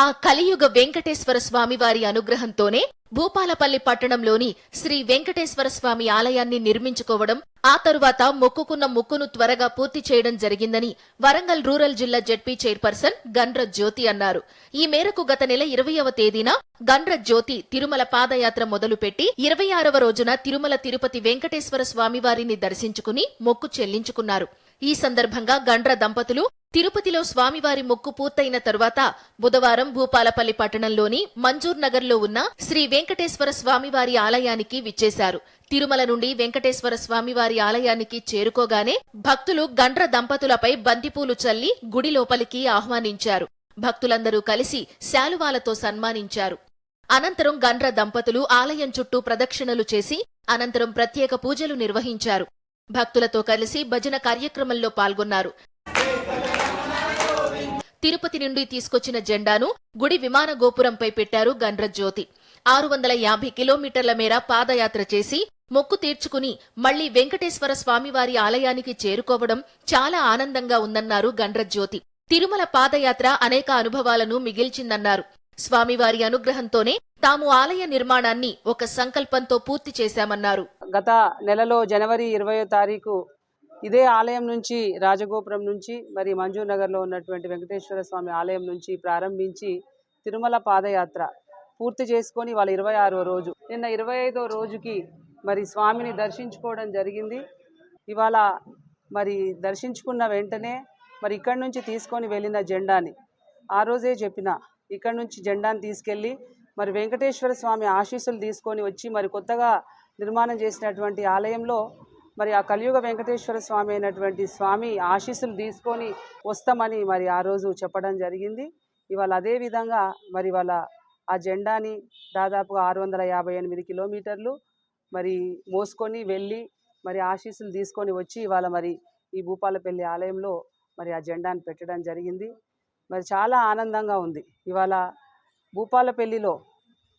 ఆ కలియుగ వెంకటేశ్వర స్వామి వారి అనుగ్రహంతోనే భూపాలపల్లి పట్టణంలోని శ్రీ వెంకటేశ్వర స్వామి ఆలయాన్ని నిర్మించుకోవడం ఆ తరువాత మొక్కుకున్న మొక్కును త్వరగా పూర్తి చేయడం జరిగిందని వరంగల్ రూరల్ జిల్లా జడ్పీ చైర్పర్సన్ గండ్ర జ్యోతి అన్నారు. ఈ మేరకు గత నెల ఇరవయవ తేదీన గండ్ర జ్యోతి తిరుమల పాదయాత్ర మొదలుపెట్టి ఇరవై ఆరవ రోజున తిరుమల తిరుపతి వెంకటేశ్వర స్వామివారిని దర్శించుకుని మొక్కు చెల్లించుకున్నారు. ఈ సందర్భంగా గండ్ర దంపతులు తిరుపతిలో స్వామివారి మొక్కు పూర్తయిన తరువాత బుధవారం భూపాలపల్లి పట్టణంలోని మంజూర్ నగర్లో ఉన్న శ్రీ వెంకటేశ్వర స్వామివారి ఆలయానికి విచ్చేశారు. తిరుమల నుండి వెంకటేశ్వర స్వామివారి ఆలయానికి చేరుకోగానే భక్తులు గండ్ర దంపతులపై బంతిపూలు చల్లి గుడి లోపలికి ఆహ్వానించారు. భక్తులందరూ కలిసి శాలువాలతో సన్మానించారు. అనంతరం గండ్ర దంపతులు ఆలయం చుట్టూ ప్రదక్షిణలు చేసి అనంతరం ప్రత్యేక పూజలు నిర్వహించారు. భక్తులతో కలిసి భజన కార్యక్రమంలో పాల్గొన్నారు. తిరుపతి నుండి తీసుకొచ్చిన జెండాను గుడి విమాన గోపురంపై పెట్టారు గండ్రజ్యోతి. ఆరు వందల యాభై కిలోమీటర్ల మేర పాదయాత్ర చేసి మొక్కు తీర్చుకుని మళ్ళీ వెంకటేశ్వర స్వామివారి ఆలయానికి చేరుకోవడం చాలా ఆనందంగా ఉందన్నారు గండ్రజ్యోతి. తిరుమల పాదయాత్ర అనేక అనుభవాలను మిగిల్చిందన్నారు. స్వామివారి అనుగ్రహంతోనే తాము ఆలయ నిర్మాణాన్ని ఒక సంకల్పంతో పూర్తి చేశామన్నారు. గత నెలలో జనవరి ఇరవయో తారీఖు ఇదే ఆలయం నుంచి రాజగోపురం నుంచి మరి మంజూర్ నగర్లో ఉన్నటువంటి వెంకటేశ్వర స్వామి ఆలయం నుంచి ప్రారంభించి తిరుమల పాదయాత్ర పూర్తి చేసుకొని వాళ్ళ ఇరవై ఆరో రోజు. నిన్న ఇరవై ఐదో రోజుకి మరి స్వామిని దర్శించుకోవడం జరిగింది. ఇవాళ మరి దర్శించుకున్న వెంటనే మరి ఇక్కడి నుంచి తీసుకొని వెళ్ళిన జెండాని ఆ రోజే చెప్పిన. ఇక్కడ నుంచి జెండాని తీసుకెళ్ళి మరి వెంకటేశ్వర స్వామి ఆశీస్సులు తీసుకొని వచ్చి మరి కొత్తగా నిర్మాణం చేసినటువంటి ఆలయంలో మరి ఆ కలియుగ వెంకటేశ్వర స్వామి అయినటువంటి స్వామి ఆశీస్సులు తీసుకొని వస్తామని మరి ఆ రోజు చెప్పడం జరిగింది. ఇవాళ అదే విధంగా మరి వాళ్ళ ఆ జెండాని దాదాపుగా ఆరు వందల యాభై ఎనిమిది కిలోమీటర్లు మరి మోసుకొని వెళ్ళి మరి ఆశీస్సులు తీసుకొని వచ్చి ఇవాళ మరి ఈ భూపాలపల్లి ఆలయంలో మరి ఆ జెండాను పెట్టడం జరిగింది. మరి చాలా ఆనందంగా ఉంది. ఇవాళ భూపాలపల్లిలో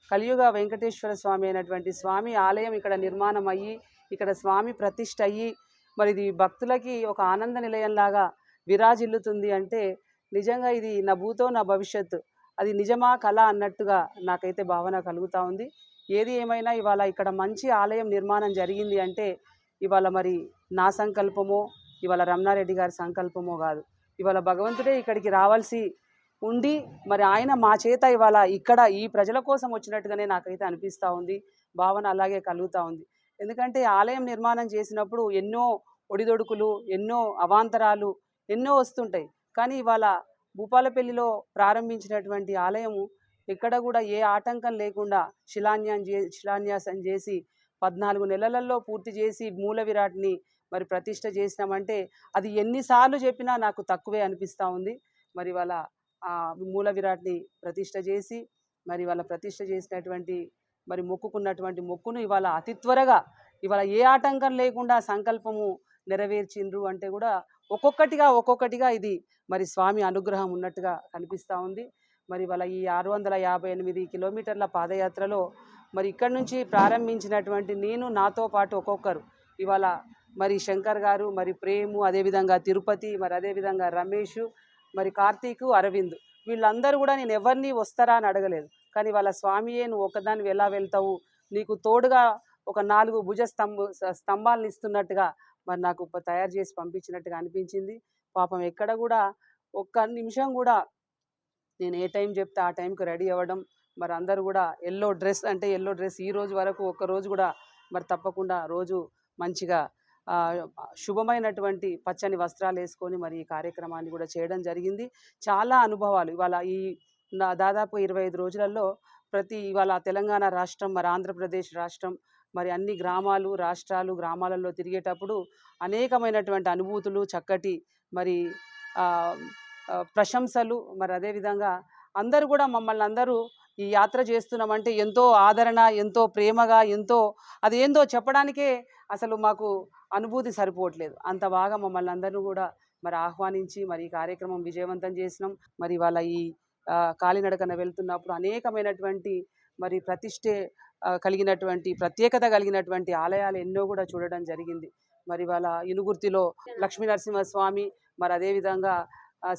కలియుగ వెంకటేశ్వర స్వామి అయినటువంటి స్వామి ఆలయం ఇక్కడ నిర్మాణం అయ్యి ఇక్కడ స్వామి ప్రతిష్ఠ అయ్యి మరి ఇది భక్తులకి ఒక ఆనంద నిలయంలాగా విరాజిల్లుతుంది అంటే నిజంగా ఇది నా భూతో నా భవిష్యత్తు అది నిజమా కళ అన్నట్టుగా నాకైతే భావన కలుగుతూ ఉంది. ఏది ఏమైనా ఇవాళ ఇక్కడ మంచి ఆలయం నిర్మాణం జరిగింది అంటే ఇవాళ మరి నా సంకల్పమో ఇవాళ రమణారెడ్డి గారి సంకల్పమో కాదు. ఇవాళ భగవంతుడే ఇక్కడికి రావాల్సి ఉండి మరి ఆయన మా చేత ఇవాళ ఇక్కడ ఈ ప్రజల కోసం వచ్చినట్టుగానే నాకైతే అనిపిస్తూ ఉంది. భావన అలాగే కలుగుతూ ఉంది. ఎందుకంటే ఆలయం నిర్మాణం చేసినప్పుడు ఎన్నో ఒడిదొడుకులు ఎన్నో అవాంతరాలు ఎన్నో వస్తుంటాయి. కానీ ఇవాళ భూపాలపల్లిలో ప్రారంభించినటువంటి ఆలయము ఎక్కడ కూడా ఏ ఆటంకం లేకుండా శిలాన్యాసం చే శిలాన్యాసం చేసి పద్నాలుగు నెలలలో పూర్తి చేసి మూల విరాట్ని మరి ప్రతిష్ట చేసినామంటే అది ఎన్నిసార్లు చెప్పినా నాకు తక్కువే అనిపిస్తూ ఉంది. మరి వాళ్ళ మూల విరాట్ని ప్రతిష్ట చేసి మరి వాళ్ళ ప్రతిష్ట చేసినటువంటి మరి మొక్కుకున్నటువంటి మొక్కును ఇవాళ అతి త్వరగా ఇవాళ ఏ ఆటంకం లేకుండా సంకల్పము నెరవేర్చిండ్రు అంటే కూడా ఒక్కొక్కటిగా ఒక్కొక్కటిగా ఇది మరి స్వామి అనుగ్రహం ఉన్నట్టుగా కనిపిస్తూ ఉంది. మరి వాళ్ళ ఈ ఆరు వందల యాభై ఎనిమిది కిలోమీటర్ల పాదయాత్రలో మరి ఇక్కడి నుంచి ప్రారంభించినటువంటి నేను నాతో పాటు ఒక్కొక్కరు. ఇవాళ మరి శంకర్ గారు మరి ప్రేము అదేవిధంగా తిరుపతి మరి అదేవిధంగా రమేష్ మరి కార్తీకు అరవింద్. వీళ్ళందరూ కూడా నేను ఎవరిని వస్తారా అని అడగలేదు. కానీ వాళ్ళ స్వామియే నువ్వు ఒకదానివి ఎలా వెళ్తావు? నీకు తోడుగా ఒక నాలుగు భుజ స్తంభ స్తంభాలను ఇస్తున్నట్టుగా మరి నాకు తయారు చేసి పంపించినట్టుగా అనిపించింది. పాపం ఎక్కడ కూడా ఒక్క నిమిషం కూడా నేను ఏ టైం చెప్తే ఆ టైంకి రెడీ అవ్వడం మరి అందరూ కూడా ఎల్లో డ్రెస్ అంటే ఎల్లో డ్రెస్ ఈ రోజు వరకు ఒక్క రోజు కూడా మరి తప్పకుండా రోజు మంచిగా శుభమైనటువంటి పచ్చని వస్త్రాలు వేసుకొని మరి ఈ కార్యక్రమాన్ని కూడా చేయడం జరిగింది. చాలా అనుభవాలు. ఇవాళ ఈ నా దాదాపు ఇరవై ఐదు రోజులలో ప్రతి ఇవాళ తెలంగాణ రాష్ట్రం మరి ఆంధ్రప్రదేశ్ రాష్ట్రం మరి అన్ని గ్రామాలు రాష్ట్రాలు గ్రామాలలో తిరిగేటప్పుడు అనేకమైనటువంటి అనుభూతులు చక్కటి మరి ప్రశంసలు. మరి అదేవిధంగా అందరూ కూడా మమ్మల్ని అందరూ ఈ యాత్ర చేస్తున్నామంటే ఎంతో ఆదరణ ఎంతో ప్రేమగా ఎంతో అదేందో చెప్పడానికే అసలు మాకు అనుభూతి సరిపోవట్లేదు. అంత బాగా మమ్మల్ని అందరినీ కూడా మరి ఆహ్వానించి మరి ఈ కార్యక్రమం విజయవంతం చేసినాం. మరి వాళ్ళ ఈ కాలినడకన వెళ్తున్నప్పుడు అనేకమైనటువంటి మరి ప్రతిష్టే కలిగినటువంటి ప్రత్యేకత కలిగినటువంటి ఆలయాలు ఎన్నో కూడా చూడడం జరిగింది. మరి వాళ్ళ ఇనుగుర్తిలో లక్ష్మీ నరసింహస్వామి మరి అదేవిధంగా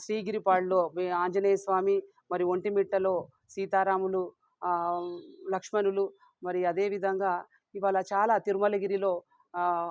శ్రీగిరిపాడులో ఆంజనేయ స్వామి మరి ఒంటిమిట్టలో సీతారాములు లక్ష్మణులు మరి అదేవిధంగా ఇవాళ చాలా తిరుమలగిరిలో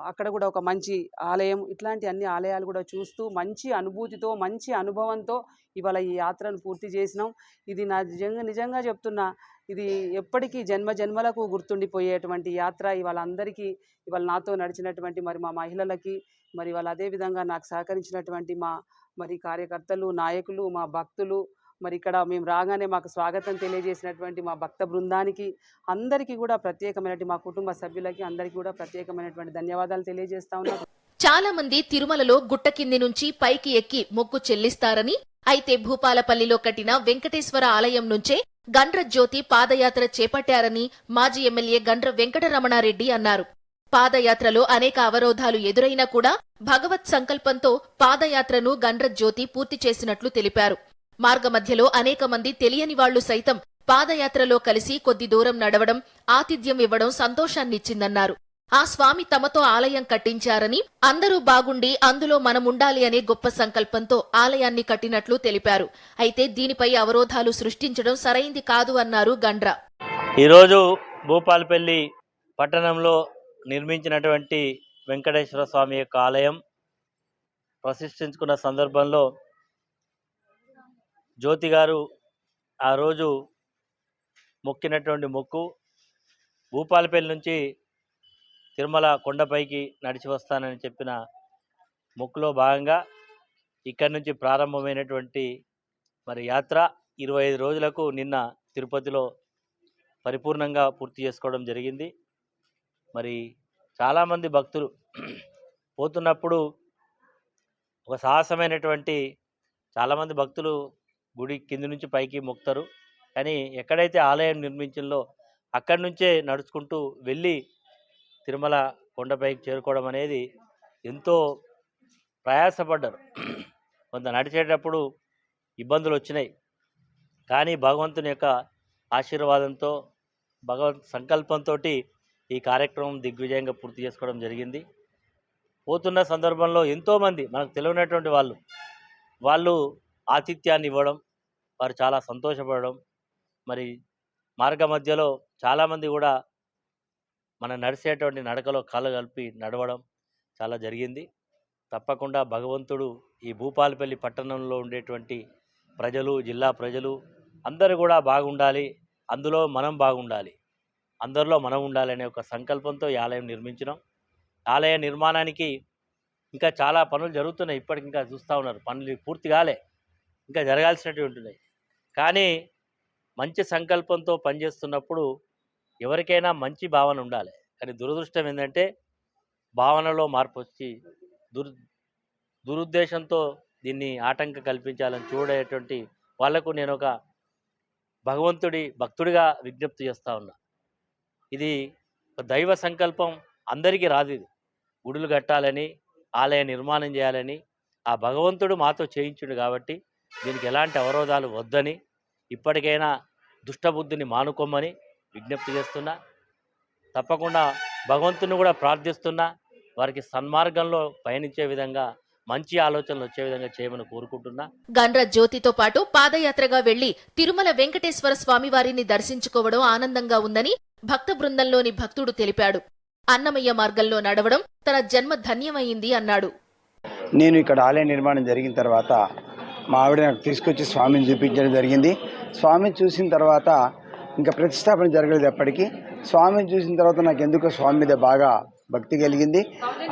అక్కడ కూడా ఒక మంచి ఆలయం ఇట్లాంటి అన్ని ఆలయాలు కూడా చూస్తూ మంచి అనుభూతితో మంచి అనుభవంతో ఇవాళ ఈ యాత్రను పూర్తి చేసినాం. ఇది నా నిజంగా నిజంగా చెప్తున్నా ఇది ఎప్పటికీ జన్మ జన్మలకు గుర్తుండిపోయేటువంటి యాత్ర. ఇవాళ అందరికీ ఇవాళ నాతో నడిచినటువంటి మరి మా మహిళలకి మరి వాళ్ళు అదేవిధంగా నాకు సహకరించినటువంటి మా మరి కార్యకర్తలు నాయకులు మా భక్తులు మరి ఇక్కడ మేము రాగానే మాకు స్వాగతం తెలియజేసినటువంటి మా భక్త బృందానికి అందరికీ కూడా ప్రత్యేకమైనటువంటి మా కుటుంబ సభ్యులకి అందరికీ కూడా ప్రత్యేకమైనటువంటి ధన్యవాదాలు తెలియజేస్తా ఉన్నాం చాలా మంది తిరుమలలో గుట్ట కింది నుంచి పైకి ఎక్కి మొక్కు చెల్లిస్తారని అయితే భూపాలపల్లిలో కట్టిన వెంకటేశ్వర ఆలయం నుంచే గండ్ర జ్యోతి పాదయాత్ర చేపట్టారని మాజీ ఎమ్మెల్యే గండ్ర వెంకటరమణారెడ్డి అన్నారు. పాదయాత్రలో అనేక అవరోధాలు ఎదురైనా కూడా భగవత్ సంకల్పంతో పాదయాత్రను గండ్ర జ్యోతి పూర్తి చేసినట్లు తెలిపారు. మార్గ మధ్యలో అనేక మంది తెలియని వాళ్ళు సైతం పాదయాత్రలో కలిసి కొద్ది దూరం నడవడం ఆతిథ్యం ఇవ్వడం సంతోషాన్నిచ్చిందన్నారు. ఆ స్వామి తమతో ఆలయం కట్టించారని అందరూ బాగుండి అందులో మనముండాలి అనే గొప్ప సంకల్పంతో ఆలయాన్ని కట్టినట్లు తెలిపారు. అయితే దీనిపై అవరోధాలు సృష్టించడం సరైంది కాదు అన్నారు గండ్ర. ఈరోజు భూపాలపల్లి పట్టణంలో నిర్మించినటువంటి వెంకటేశ్వర స్వామి యొక్క ఆలయం ప్రతిష్ఠించుకున్న సందర్భంలో జ్యోతి గారు ఆ రోజు మొక్కినటువంటి మొక్కు భూపాలపల్లి నుంచి తిరుమల కొండపైకి నడిచి వస్తానని చెప్పిన మొక్కులో భాగంగా ఇక్కడి నుంచి ప్రారంభమైనటువంటి మరి యాత్ర ఇరవై ఐదు రోజులకు నిన్న తిరుపతిలో పరిపూర్ణంగా పూర్తి చేసుకోవడం జరిగింది. మరి చాలామంది భక్తులు పోతున్నప్పుడు ఒక సాహసమైనటువంటి చాలామంది భక్తులు గుడి కింది నుంచి పైకి మొక్కుతారు. కానీ ఎక్కడైతే ఆలయం నిర్మించిందో అక్కడి నుంచే నడుచుకుంటూ వెళ్ళి తిరుమల కొండపైకి చేరుకోవడం అనేది ఎంతో ప్రయాసపడ్డారు. కొంత నడిచేటప్పుడు ఇబ్బందులు వచ్చినాయి. కానీ భగవంతుని యొక్క ఆశీర్వాదంతో భగవంత్ సంకల్పంతో ఈ కార్యక్రమం దిగ్విజయంగా పూర్తి చేసుకోవడం జరిగింది. పోతున్న సందర్భంలో ఎంతోమంది మనకు తెలియనటువంటి వాళ్ళు వాళ్ళు ఆతిథ్యాన్ని ఇవ్వడం వారు చాలా సంతోషపడడం మరి మార్గ మధ్యలో చాలామంది కూడా మనం నడిచేటువంటి నడకలో కాళ్ళు కలిపి నడవడం చాలా జరిగింది. తప్పకుండా భగవంతుడు ఈ భూపాలపల్లి పట్టణంలో ఉండేటువంటి ప్రజలు జిల్లా ప్రజలు అందరూ కూడా బాగుండాలి. అందులో మనం బాగుండాలి. అందరిలో మనం ఉండాలనే ఒక సంకల్పంతో ఈ ఆలయం నిర్మించినాం. ఆలయ నిర్మాణానికి ఇంకా చాలా పనులు జరుగుతున్నాయి. ఇప్పటికి ఇంకా చూస్తూ ఉన్నారు. పనులు పూర్తి కాలే. ఇంకా జరగాల్సినవి ఉంటున్నాయి. కానీ మంచి సంకల్పంతో పనిచేస్తున్నప్పుడు ఎవరికైనా మంచి భావన ఉండాలి. కానీ దురదృష్టం ఏంటంటే భావనలో మార్పు వచ్చి దుర్ దురుద్దేశంతో దీన్ని ఆటంక కల్పించాలని చూడేటువంటి వాళ్ళకు నేను ఒక భగవంతుడి భక్తుడిగా విజ్ఞప్తి చేస్తూ ఉన్నా. ఇది ఒక దైవ సంకల్పం అందరికీ రాదు ఇది. గుడులు కట్టాలని ఆలయ నిర్మాణం చేయాలని ఆ భగవంతుడు మాతో చేయించుడు కాబట్టి దీనికి ఎలాంటి అవరోధాలు వద్దని ఇప్పటికైనా దుష్టబుద్ధిని మానుకోమని విజ్ఞప్తి చేస్తున్నా. తప్పకుండా భగవంతుని కూడా ప్రార్థిస్తున్నా. వారికి సన్మార్గంలో పయనించే విధంగా మంచి ఆలోచనలు వచ్చే విధంగా చేయమని కోరుకుంటున్నా. గండ్ర జ్యోతితో పాటు పాదయాత్రగా వెళ్ళి తిరుమల వెంకటేశ్వర స్వామివారిని దర్శించుకోవడం ఆనందంగా ఉందని భక్త బృందంలోని భక్తుడు తెలిపాడు. అన్నమయ్య మార్గంలో నడవడం తన జన్మ ధన్యమైంది అన్నాడు. నేను ఇక్కడ ఆలయ నిర్మాణం జరిగిన తర్వాత మా ఆవిడ నాకు తీసుకొచ్చి స్వామిని చూపించడం జరిగింది. స్వామిని చూసిన తర్వాత ఇంకా ప్రతిష్టాపన జరగలేదు ఎప్పటికీ. స్వామిని చూసిన తర్వాత నాకు ఎందుకో స్వామి మీద బాగా భక్తి కలిగింది.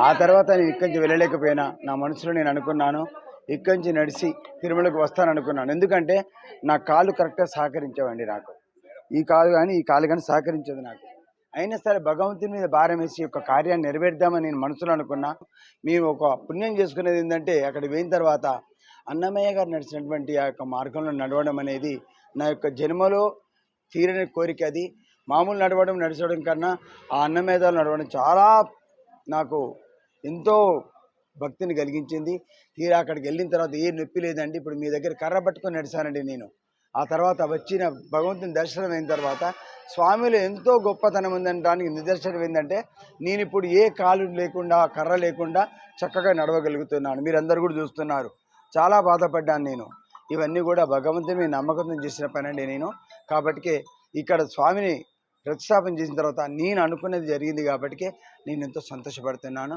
ఆ తర్వాత నేను ఇక్కడి నుంచి వెళ్ళలేకపోయినా. నా మనసులో నేను అనుకున్నాను. ఇక్కడి నుంచి నడిచి తిరుమలకు వస్తాను అనుకున్నాను. ఎందుకంటే నా కాలు కరెక్ట్గా సహకరించవండి నాకు. ఈ కాలు కానీ ఈ కాలు కానీ సహకరించదు నాకు. అయినా సరే భగవంతుని మీద భారం వేసి యొక్క కార్యాన్ని నెరవేర్దామని నేను మనసులో అనుకున్నా. మేము ఒక పుణ్యం చేసుకునేది ఏంటంటే అక్కడ పోయిన తర్వాత అన్నమయ్య గారు నడిచినటువంటి ఆ యొక్క మార్గంలో నడవడం అనేది నా యొక్క జన్మలో తీరని కోరిక అది. మామూలు నడవడం నడిచడం కన్నా ఆ అన్నమేధాలు నడవడం చాలా నాకు ఎంతో భక్తిని కలిగించింది. తీరా అక్కడికి వెళ్ళిన తర్వాత ఏ నొప్పి లేదండి. ఇప్పుడు మీ దగ్గర కర్ర పట్టుకొని నడిచానండి నేను. ఆ తర్వాత వచ్చిన భగవంతుని దర్శనం అయిన తర్వాత స్వామిలో ఎంతో గొప్పతనం ఉందనడానికి నిదర్శనం ఏంటంటే నేను ఇప్పుడు ఏ కాలు లేకుండా కర్ర లేకుండా చక్కగా నడవగలుగుతున్నాను. మీరందరూ కూడా చూస్తున్నారు. చాలా బాధపడ్డాను నేను. ఇవన్నీ కూడా భగవంతుని మీద నమ్మకంతో చేసిన పనండి అండి నేను. కాబట్టి ఇక్కడ స్వామిని ప్రతిష్టాపన చేసిన తర్వాత నేను అనుకున్నది జరిగింది కాబట్టి నేను ఎంతో సంతోషపడుతున్నాను.